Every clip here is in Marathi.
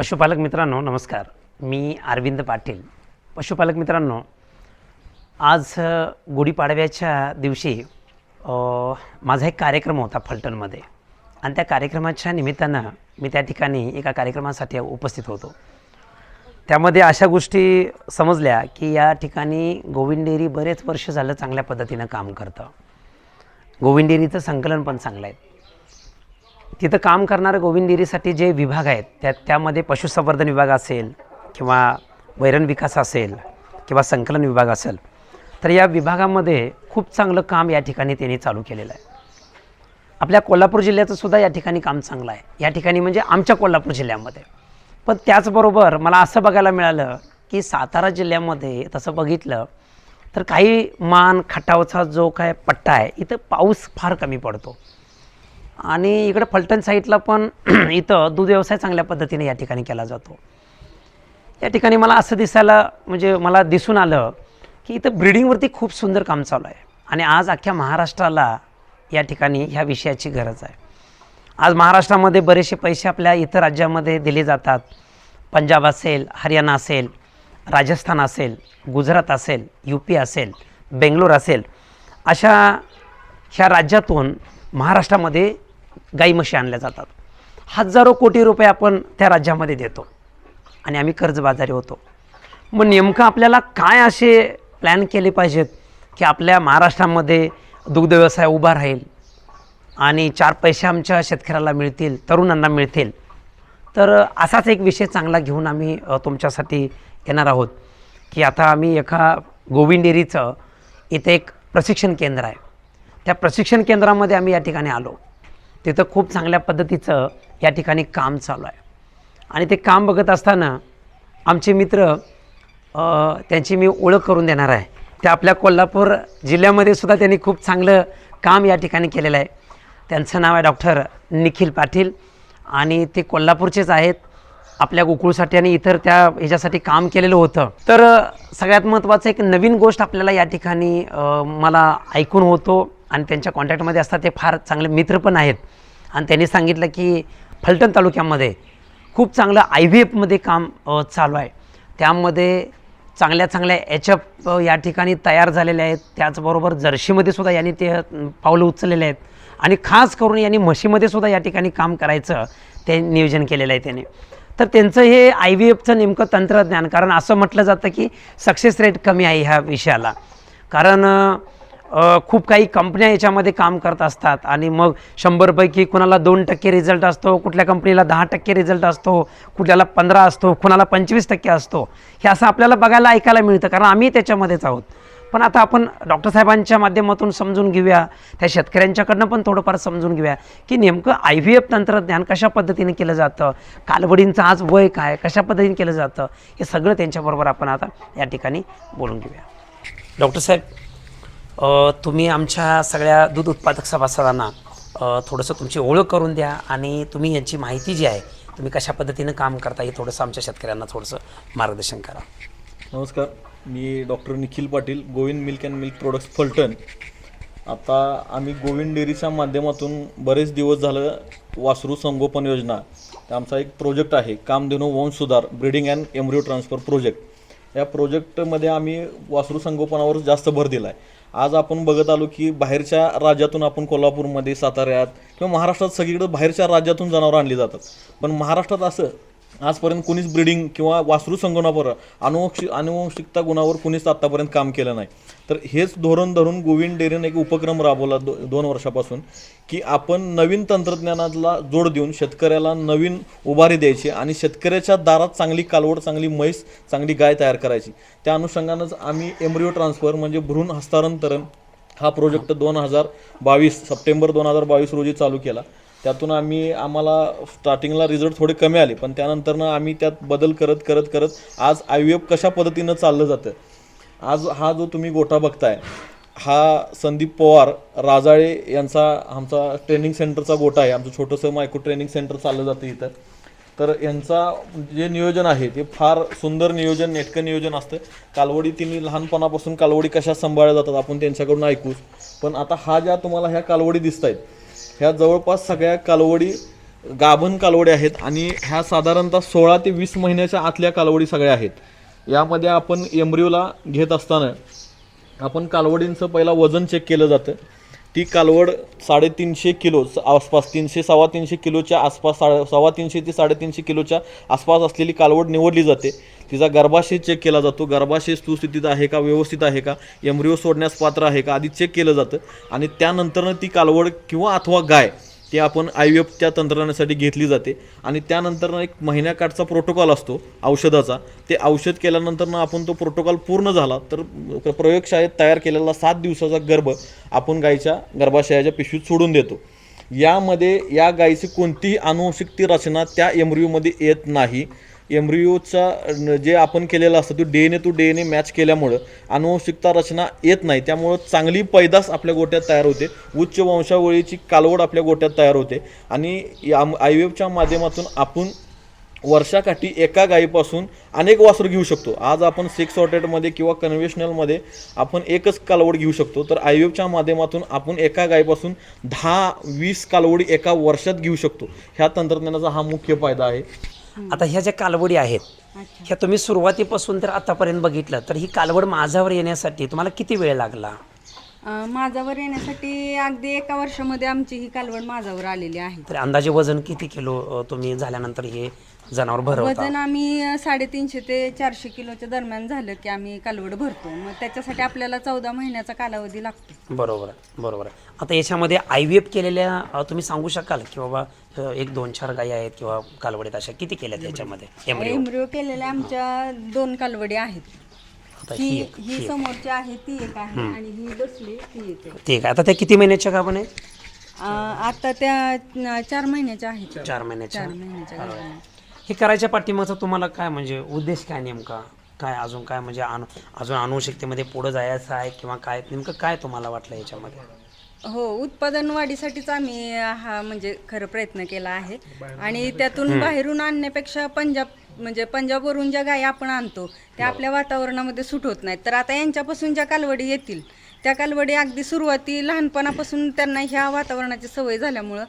पशुपालक मित्रांनो नमस्कार. मी अरविंद पाटील. पशुपालक मित्रांनो आज गुढीपाडव्याच्या दिवशी माझा एक कार्यक्रम होता फलटणमध्ये. आणि त्या कार्यक्रमाच्या निमित्तानं मी त्या ठिकाणी एका कार्यक्रमासाठी उपस्थित होतो. त्यामध्ये अशा गोष्टी समजल्या की या ठिकाणी गोविंद डेअरी बरेच वर्ष झालं चांगल्या पद्धतीनं काम करतं. गोविंद डेअरीचं संकलन पण चांगलं आहे. तिथं काम करणाऱ्या गोविंदगिरीसाठी जे विभाग आहेत त्या त्यामध्ये पशुसंवर्धन विभाग असेल किंवा वैरण विकास असेल किंवा संकलन विभाग असेल तर या विभागामध्ये खूप चांगलं काम या ठिकाणी त्यांनी चालू केलेलं आहे. आपल्या कोल्हापूर जिल्ह्याचं सुद्धा या ठिकाणी काम चांगलं आहे. या ठिकाणी म्हणजे आमच्या कोल्हापूर जिल्ह्यामध्ये. पण त्याचबरोबर मला असं बघायला मिळालं की सातारा जिल्ह्यामध्ये तसं बघितलं तर काही मान खटावचा जो काय पट्टा आहे इथं पाऊस फार कमी पडतो. आणि इकडं फलटण साईडला पण इथं दूध व्यवसाय चांगल्या पद्धतीने या ठिकाणी केला जातो. या ठिकाणी मला असं दिसायला म्हणजे मला दिसून आलं की इथं ब्रिडिंगवरती खूप सुंदर काम चालू आहे. आणि आज अख्ख्या महाराष्ट्राला या ठिकाणी ह्या विषयाची गरज आहे. आज महाराष्ट्रामध्ये बरेचसे पैसे आपल्या इतर राज्यामध्ये दिले जातात. पंजाब असेल हरियाणा असेल राजस्थान असेल गुजरात असेल यू पी असेल बेंगलोर असेल अशा ह्या राज्यातून महाराष्ट्रामध्ये गाई म्हशी आणल्या जातात. हजारो कोटी रुपये आपण त्या राज्यामध्ये देतो. आणि आम्ही कर्जबाजारी होतो. मग नेमकं आपल्याला काय असे प्लॅन केले पाहिजेत? की आपल्या महाराष्ट्रामध्ये दुग्ध व्यवसाय उभा राहील आणि चार पैसे आमच्या शेतकऱ्याला मिळतील तरुणांना मिळतील. तर असाच एक विषय चांगला घेऊन आम्ही तुमच्यासाठी येणार आहोत. की आता आम्ही एका गोविंद डेअरीचं इथे एक प्रशिक्षण केंद्र आहे. त्या प्रशिक्षण केंद्रामध्ये आम्ही या ठिकाणी आलो. तिथं खूप चांगल्या पद्धतीचं या ठिकाणी काम चालू आहे. आणि ते काम बघत असताना आमचे मित्र त्यांची मी ओळख करून देणार आहे. ते आपल्या कोल्हापूर जिल्ह्यामध्ये सुद्धा त्यांनी खूप चांगलं काम या ठिकाणी केलेलं आहे. त्यांचं नाव आहे डॉक्टर निखिल पाटील आणि ते कोल्हापूरचेच आहेत. आपल्या गोकुळसाठी आणि इतर त्या ह्याच्यासाठी काम केलेलं होतं. तर सगळ्यात महत्त्वाचं एक नवीन गोष्ट आपल्याला या ठिकाणी मला ऐकून होतो. आणि त्यांच्या कॉन्टॅक्टमध्ये असतात ते फार चांगले मित्र पण आहेत. आणि त्यांनी सांगितलं की फलटण तालुक्यामध्ये खूप चांगलं आय व्ही एफमध्ये काम चालू आहे. त्यामध्ये चांगल्या चांगल्या एच एफ या ठिकाणी तयार झालेले आहेत. त्याचबरोबर जर्शीमध्ये सुद्धा यांनी ते पावलं उचललेले आहेत. आणि खास करून यांनी म्हशीमध्ये सुद्धा या ठिकाणी काम करायचं ते नियोजन केलेलं आहे त्याने. तर त्यांचं हे आय व्ही एफचं नेमकं तंत्रज्ञान कारण असं म्हटलं जातं की सक्सेस रेट कमी आहे ह्या विषयाला. कारण खूप काही कंपन्या याच्यामध्ये काम करत असतात आणि मग शंभरपैकी कुणाला दोन टक्के रिझल्ट असतो कुठल्या कंपनीला दहा टक्के रिझल्ट असतो कुठल्याला पंधरा असतो कुणाला पंचवीस टक्के असतो हे असं आपल्याला बघायला ऐकायला मिळतं कारण आम्ही त्याच्यामध्येच आहोत. पण आता आपण डॉक्टर साहेबांच्या माध्यमातून समजून घेऊया त्या शेतकऱ्यांच्याकडनं पण थोडंफार समजून घेऊया की नेमकं आय व्ही एफ तंत्रज्ञान कशा पद्धतीने केलं जातं कालवडींचं आज वय काय कशा पद्धतीने केलं जातं हे सगळं त्यांच्याबरोबर आपण आता या ठिकाणी बोलून घेऊया. डॉक्टर साहेब तुम्ही आमच्या सगळ्या दूध उत्पादक सभासदांना थोडंसं तुमची ओळख करून द्या आणि तुम्ही यांची माहिती जी आहे तुम्ही कशा पद्धतीनं काम करता हे थोडंसं आमच्या शेतकऱ्यांना थोडंसं मार्गदर्शन करा. नमस्कार मी doctor Nikhil Patil Govind milk and milk products Phaltan. आता आम्ही गोविंद डेअरीच्या माध्यमातून बरेच दिवस झालं वासरू संगोपन योजना. आमचा एक प्रोजेक्ट आहे कामधेनू वंश सुधार breeding and embryo transfer project. या प्रोजेक्टमध्ये आम्ही वासरू संगोपनावर जास्त भर दिला आहे आज आपण बघत आलो की बाहेरच्या राज्यातून आपण कोल्हापूरमध्ये साताऱ्यात किंवा महाराष्ट्रात सगळीकडे बाहेरच्या राज्यातून जनावरं आणली जातात. पण महाराष्ट्रात असं आजपर्यंत कुणीच ब्रिडिंग किंवा वासरू संगोनावर अनुवंशिक अनुवंशिकता गुणावर कुणीच आत्तापर्यंत काम केलं नाही. तर हेच धोरण धरून गोविंद डेअरीने एक उपक्रम राबवला दो दोन वर्षापासून की आपण नवीन तंत्रज्ञानाला जोड देऊन शेतकऱ्याला नवीन उभारी द्यायची आणि शेतकऱ्याच्या दारात चांगली कालवड चांगली म्हैस चांगली गाय तयार करायची. त्या अनुषंगानंच आम्ही एम्ब्रिओ ट्रान्सफर म्हणजे भ्रूण हस्तांतरण हा प्रोजेक्ट दोन हजार बावीस सप्टेंबर दोन हजार बावीस रोजी चालू केला. त्यातून आम्ही आम्हाला स्टार्टिंगला रिझल्ट थोडे कमी आले. पण त्यानंतरनं आम्ही त्यात बदल करत करत करत आज आय व्ही एफ कशा पद्धतीनं चाललं जातं? आज हा जो तुम्ही गोठा बघताय हा संदीप पवार राजाळे यांचा आमचा ट्रेनिंग सेंटरचा गोठा आहे. आमचं छोटंसं मायक्रो ट्रेनिंग सेंटर चाललं जातं इथं. तर यांचा जे नियोजन आहे ते फार सुंदर नियोजन नेटकं नियोजन असतं. कालवडी तिन्ही लहानपणापासून कालवडी कशा सांभाळल्या जातात आपण त्यांच्याकडून ऐकूच पण आता हा ज्या तुम्हाला ह्या कालवडी दिसत आहेत ह्या जवळपास सगळ्या कालवडी गाभण कालवडी आहेत आणि ह्या साधारणतः सोळा ते वीस महिन्याच्या आतल्या कालवडी सगळ्या आहेत. यामध्ये आपण एम्ब्रिओला घेत असताना आपण कालवडींचं पहिला वजन चेक केलं जातं. ती कालवड साडेतीनशे किलो आसपास तीनशे सव्वा तीनशे किलोच्या आसपास सा सव्वा तीनशे ते साडेतीनशे किलोच्या आसपास असलेली कालवड निवडली जाते. तिचा गर्भाशय चेक केला जातो. गर्भाशय सुस्थितीत आहे का व्यवस्थित आहे का एम्ब्रिओ सोडण्यास पात्र आहे का आधी चेक केलं जातं. आणि त्यानंतरनं ती कालवड किंवा अथवा गाय ती आपण आय व्ही एफच्या तंत्रज्ञानासाठी घेतली जाते. आणि त्यानंतर एक महिन्याकाठचा प्रोटोकॉल असतो औषधाचा. ते औषध केल्यानंतर आपण तो प्रोटोकॉल पूर्ण झाला तर प्रयोगशाळेत तयार केलेला सात दिवसाचा गर्भ आपण गायीच्या गर्भाशयाच्या पिशवीत सोडून देतो. यामध्ये या गायीची कोणतीही अनुवंशिक रचना त्या एम्ब्रिओमध्ये येत नाही. एम्ब्रिओचा जे आपण केलेलं असतं तो D N A to D N A match केल्यामुळं अनुवंशिकता रचना येत नाही. त्यामुळं चांगली पैदास आपल्या गोट्यात तयार होते. उच्च वंशावळीची कालवड आपल्या गोट्यात तयार होते. आणि या आय माध्यमातून आपण वर्षाकाठी एका गायीपासून अनेक वासर घेऊ शकतो. आज आपण सिक्स ऑर्टेडमध्ये किंवा कन्व्हेशनलमध्ये आपण एकच कालवड घेऊ शकतो. तर आय माध्यमातून आपण एका गायीपासून दहा वीस कालवडी एका वर्षात घेऊ शकतो. ह्या तंत्रज्ञानाचा हा मुख्य फायदा आहे. आता ह्या ज्या कालवडी आहेत ह्या तुम्ही सुरुवातीपासून तर आतापर्यंत बघितलं तर ही कालवड माझ्यावर येण्यासाठी तुम्हाला किती वेळ लागला? माझावर येण्यासाठी अगदी एका वर्षामध्ये आमची ही कालवड माझावर आलेली आहे. तर अंदाजे वजन किती किलो तुम्ही झाल्यानंतर हे जनावर भरवता? वजन आम्ही साडेतीनशे ते चारशे किलोच्या दरम्यान झालं की आम्ही कालवड भरतो. मग त्याच्यासाठी आपल्याला चौदा महिन्याचा कालावधी लागतो. बरोबर आहे बरोबर आहे. आता याच्यामध्ये आय व्ही एफ केलेल्या अ, तुम्ही सांगू शकाल? की बाबा अ, एक दोन चार गायी आहेत किंवा कालवडीत अशा किती केल्यात याच्यामध्ये? एम्ब्रिओ. एम्ब्रिओ केलेल्या आमच्या दोन कालवडी आहेत. आता ही ही एक ही समोरची आहे ती एक आहे आणि ही बसली ती एक आहे. ठीक आहे आता त्या किती महिन्याच्या गाभण आहे अं, आता त्या चार महिन्याच्या आहेत. चार महिन्याच्या? चार महिन्याच्या गाभण आहेत. हे करायच्या पाठीमागचा तुम्हाला काय म्हणजे उद्देश काय नेमका? काय अजून काय म्हणजे अनु अजून अनुशक्तीमध्ये पुढं जायचं आहे किंवा काय? नेमकं काय तुम्हाला वाटलं याच्यामध्ये? हो उत्पादन वाढीसाठीच आम्ही हा म्हणजे खरं प्रयत्न केला आहे. आणि त्यातून बाहेरून आणण्यापेक्षा पंजाब म्हणजे पंजाबवरून ज्या गायी आपण आणतो त्या आपल्या वातावरणामध्ये सूट होत नाहीत. तर आता यांच्यापासून ज्या कालवडी येतील त्या कालवडी अगदी सुरुवाती लहानपणापासून त्यांना ह्या वातावरणाची सवय झाल्यामुळं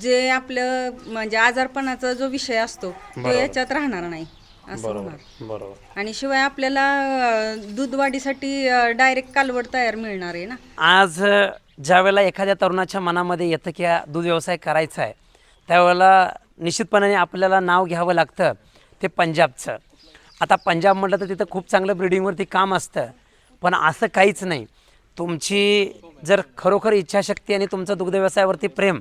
जे आपलं म्हणजे आजारपणाचा जो विषय असतो तो याच्यात राहणार नाही असं होणार. बरोबर. आणि शिवाय आपल्याला दूध वाढीसाठी डायरेक्ट कालवड तयार मिळणार आहे ना? आज ज्यावेळेला एखाद्या तरुणाच्या मनामध्ये येतं की हा दूध व्यवसाय करायचा आहे त्यावेळेला निश्चितपणाने आपल्याला नाव घ्यावं लागतं ते पंजाबचं. आता पंजाब म्हटलं तर तिथं खूप चांगलं ब्रिडिंगवरती काम असतं पण असं काहीच नाही. तुमची जर खरोखर इच्छाशक्ती आणि तुमचं दुग्धव्यवसायावरती प्रेम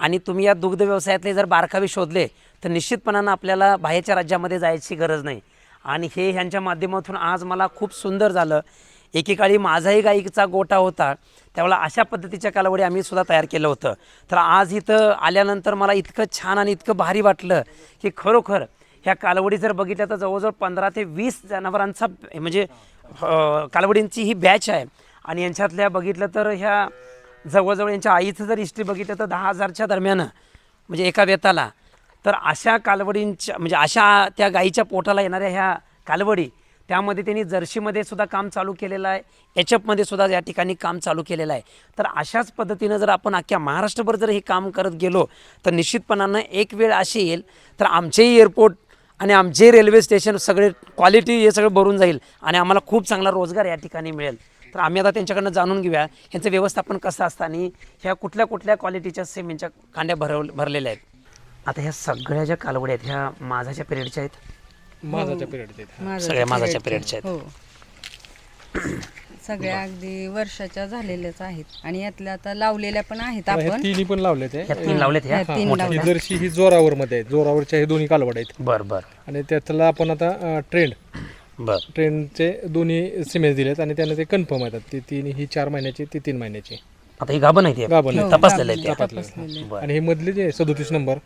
आणि तुम्ही या दुग्ध व्यवसायातले जर बारकावे शोधले तर निश्चितपणानं आपल्याला बाहेरच्या राज्यामध्ये जायची गरज नाही. आणि हे ह्यांच्या माध्यमातून आज मला खूप सुंदर झालं. एकेकाळी माझाही गाईचा गोटा होता. त्यावेळेला अशा पद्धतीच्या कालावडी आम्ही सुद्धा तयार केलं होतं. तर आज इथं आल्यानंतर मला इतकं छान आणि इतकं भारी वाटलं की खरोखर ह्या कालवडी जर बघितल्या तर जवळजवळ पंधरा ते वीस जनावरांचा म्हणजे कालवडींची ही बॅच आहे. आणि यांच्यातल्या बघितलं तर ह्या जवळजवळ यांच्या आईचं जर हिस्ट्री बघितलं तर दहा हजारच्या दरम्यान म्हणजे एका वेताला तर अशा कालवडींच्या म्हणजे अशा त्या गाईच्या पोटाला येणाऱ्या ह्या कालवडी त्यामध्ये त्यांनी जर्शीमध्ये सुद्धा काम चालू केलेलं आहे. एच एफमध्ये सुद्धा या ठिकाणी काम चालू केलेलं आहे. तर अशाच पद्धतीनं जर आपण अख्ख्या महाराष्ट्रभर जर हे काम करत गेलो तर निश्चितपणानं एक वेळ अशी येईल तर आमचेही एअरपोर्ट आणि आमचे रेल्वे स्टेशन सगळे क्वालिटी हे सगळं भरून जाईल आणि आम्हाला खूप चांगला रोजगार या ठिकाणी मिळेल. तर आम्ही आता त्यांच्याकडनं जाणून घेऊया ह्यांचं व्यवस्थापन कसं असतं आणि ह्या कुठल्या कुठल्या क्वालिटीच्या सिमेंटच्या कांड्या भरव भरलेल्या आहेत. आता ह्या सगळ्या ज्या कालवड्या आहेत ह्या माझाच्या पिरियडच्या आहेत माझाच्या पिरियडचे माझं सगळ्या माझाच्या पिरियडचे. पिरियडच्या हो. सगळ्या अगदी वर्षाच्या झालेल्याच आहेत. आणि यातल्या आता लावलेल्या पण आहेत आपण. तिन्ही पण लावले ते ह्या तीन लावलेत ह्या? ह्या तीन ही लावल्या ही जोरावर मध्ये आहे जोरावरच्या हे दोन्ही कालवड आहेत. बर बर. आणि त्यातला आपण आता ट्रेंड. बर. ट्रेंडचे दोन्ही सिमेज दिलेत आणि त्याने ते कन्फर्म आहेत. ती तीन ही चार महिन्याची ती तीन महिन्याची. आता ही गाभण आहे गाभण ते आहे. तपासलेलं आहे ते. तपासलेले. बरं. आणि हे मधले जे सदोतीस नंबर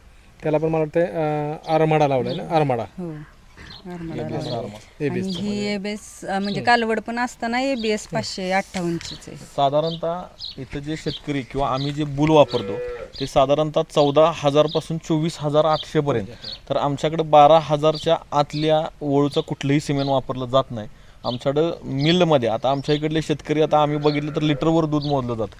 त्याला पण मला वाटतं आरमाडा लावलाय ना? आरमाडा. हो. आणि ही एबीएस म्हणजे कालवड पण असताना एबीएस पाचशे अठ्ठावन्नचीच आहे. साधारणतः इथं जे शेतकरी किंवा आम्ही जे बुल वापरतो ते साधारणतः चौदा हजारपासून चोवीस हजार आठशेपर्यंत. तर आमच्याकडे बारा हजारच्या आतल्या वळूचं कुठलंही सिमेंट वापरलं जात नाही. आमच्याकडं मिलमध्ये आता आमच्या इकडले शेतकरी आता आम्ही बघितलं तर लिटरवर दूध मोजलं जातं.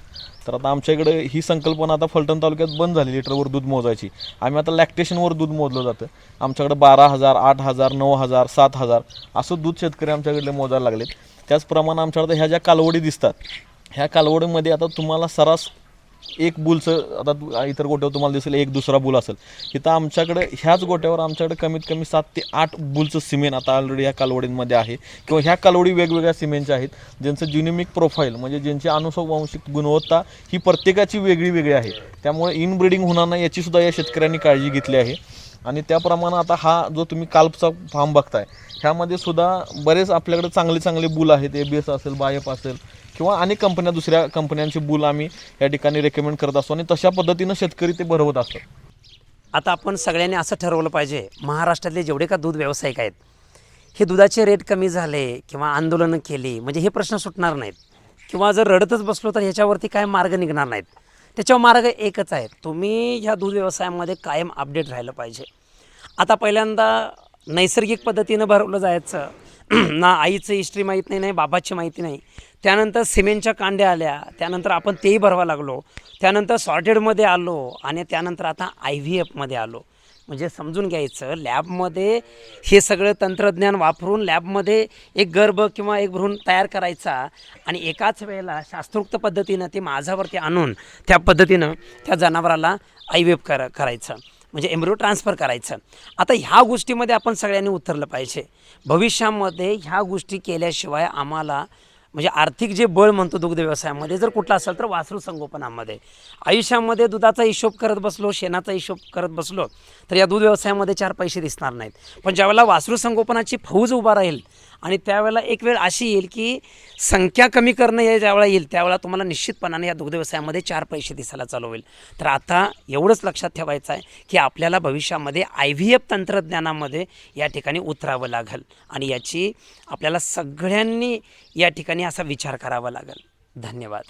तर आता आमच्या इकडे ही संकल्पना आता फलटण तालुक्यात बंद झाली लिटरवर दूध मोजायची. आम्ही आता लॅक्टेशनवर दूध मोजलं जातं. आमच्याकडे बारा हजार आठ हजार नऊ हजार सात हजार असं दूध शेतकरी आमच्याकडले मोजायला लागलेत. त्याचप्रमाणे आमच्याकडे ह्या ज्या कालवडी दिसतात ह्या कालवडीमध्ये आता तुम्हाला सरास एक बुलचं आता इतर गोट्यावर तुम्हाला दिसेल एक दुसरा बुल असेल. इथं आमच्याकडे ह्याच गोट्यावर आमच्याकडे कमीत कमी सात ते आठ बुलचं सिमेंट आता ऑलरेडी ह्या कालवडींमध्ये आहे. किंवा ह्या कालवडी वेगवेगळ्या सिमेंटच्या आहेत ज्यांचं ज्युनिमिक प्रोफाईल म्हणजे ज्यांची अनुसंवांशिक गुणवत्ता ही प्रत्येकाची वेगळी वेगळी आहे. त्यामुळे इनब्रिडिंग होणार नाही याचीसुद्धा या शेतकऱ्यांनी काळजी घेतली आहे. आणि त्याप्रमाणे आता हा जो तुम्ही काल्पचा फार्म बघताय ह्यामध्ये सुद्धा बरेच आपल्याकडे चांगले चांगले बुल आहेत ए बी एस असेल बायप असेल किंवा अनेक कंपन्या दुसऱ्या कंपन्यांचे बुल आम्ही या ठिकाणी रेकमेंड करत असतो आणि तशा पद्धतीनं शेतकरी ते भरवत असतात. आता आपण सगळ्यांनी असं ठरवलं पाहिजे महाराष्ट्रातले जेवढे का दूध व्यावसायिक आहेत हे दुधाचे रेट कमी झाले किंवा आंदोलनं केली म्हणजे हे प्रश्न सुटणार नाहीत. किंवा जर रडतच बसलो तर ह्याच्यावरती काय मार्ग निघणार नाहीत. त्याच्यावर मार्ग एकच आहे तुम्ही ह्या दूध व्यवसायामध्ये कायम अपडेट राहिलं पाहिजे. आता पहिल्यांदा नैसर्गिक पद्धतीनं भरवलं जायचं. ना आईचं हिस्ट्री माहीत नाही नाही बाबाची माहिती नाही. त्यानंतर सिमेंटच्या कांड्या आल्या त्यानंतर आपण तेही भरवा लागलो त्यानंतर सॉर्टेडमध्ये आलो आणि त्यानंतर आता आय व्ही एफमध्ये आलो. म्हणजे समजून घ्यायचं लॅबमध्ये हे सगळं तंत्रज्ञान वापरून लॅबमध्ये एक गर्भ किंवा एक भ्रूण तयार करायचा आणि एकाच वेळेला शास्त्रोक्त पद्धतीनं ते माझ्यावरती आणून त्या पद्धतीनं त्या जनावराला आय व्ही एफ कर करायचं. म्हणजे एम्ब्रो ट्रान्सफर करायचं. आता ह्या गोष्टीमध्ये आपण सगळ्यांनी उतरलं पाहिजे. भविष्यामध्ये ह्या गोष्टी केल्याशिवाय आम्हाला म्हणजे आर्थिक जे बळ म्हणतो दुग्ध व्यवसायामध्ये जर कुठला असेल तर वासरू संगोपनामध्ये. आयुष्यामध्ये दुधाचा हिशोब करत बसलो शेणाचा हिशोब करत बसलो तर या दूध व्यवसायामध्ये चार पैसे दिसणार नाहीत. पण ज्यावेळेला वासरू संगोपनाची फौज उभा राहील आणि त्यावेळेला एक वेळ अशी येईल की संख्या कमी करणं हे ज्यावेळेला येईल त्यावेळेला तुम्हाला निश्चितपणाने या दुग्ध व्यवसायामध्ये चार पैसे दिसायला चालू होईल. तर आता एवढंच लक्षात ठेवायचं आहे की आपल्याला भविष्यामध्ये आय व्ही एफ तंत्रज्ञानामध्ये या ठिकाणी उतरावं लागेल. आणि याची आपल्याला सगळ्यांनी या ठिकाणी असा विचार करावा लागेल. धन्यवाद.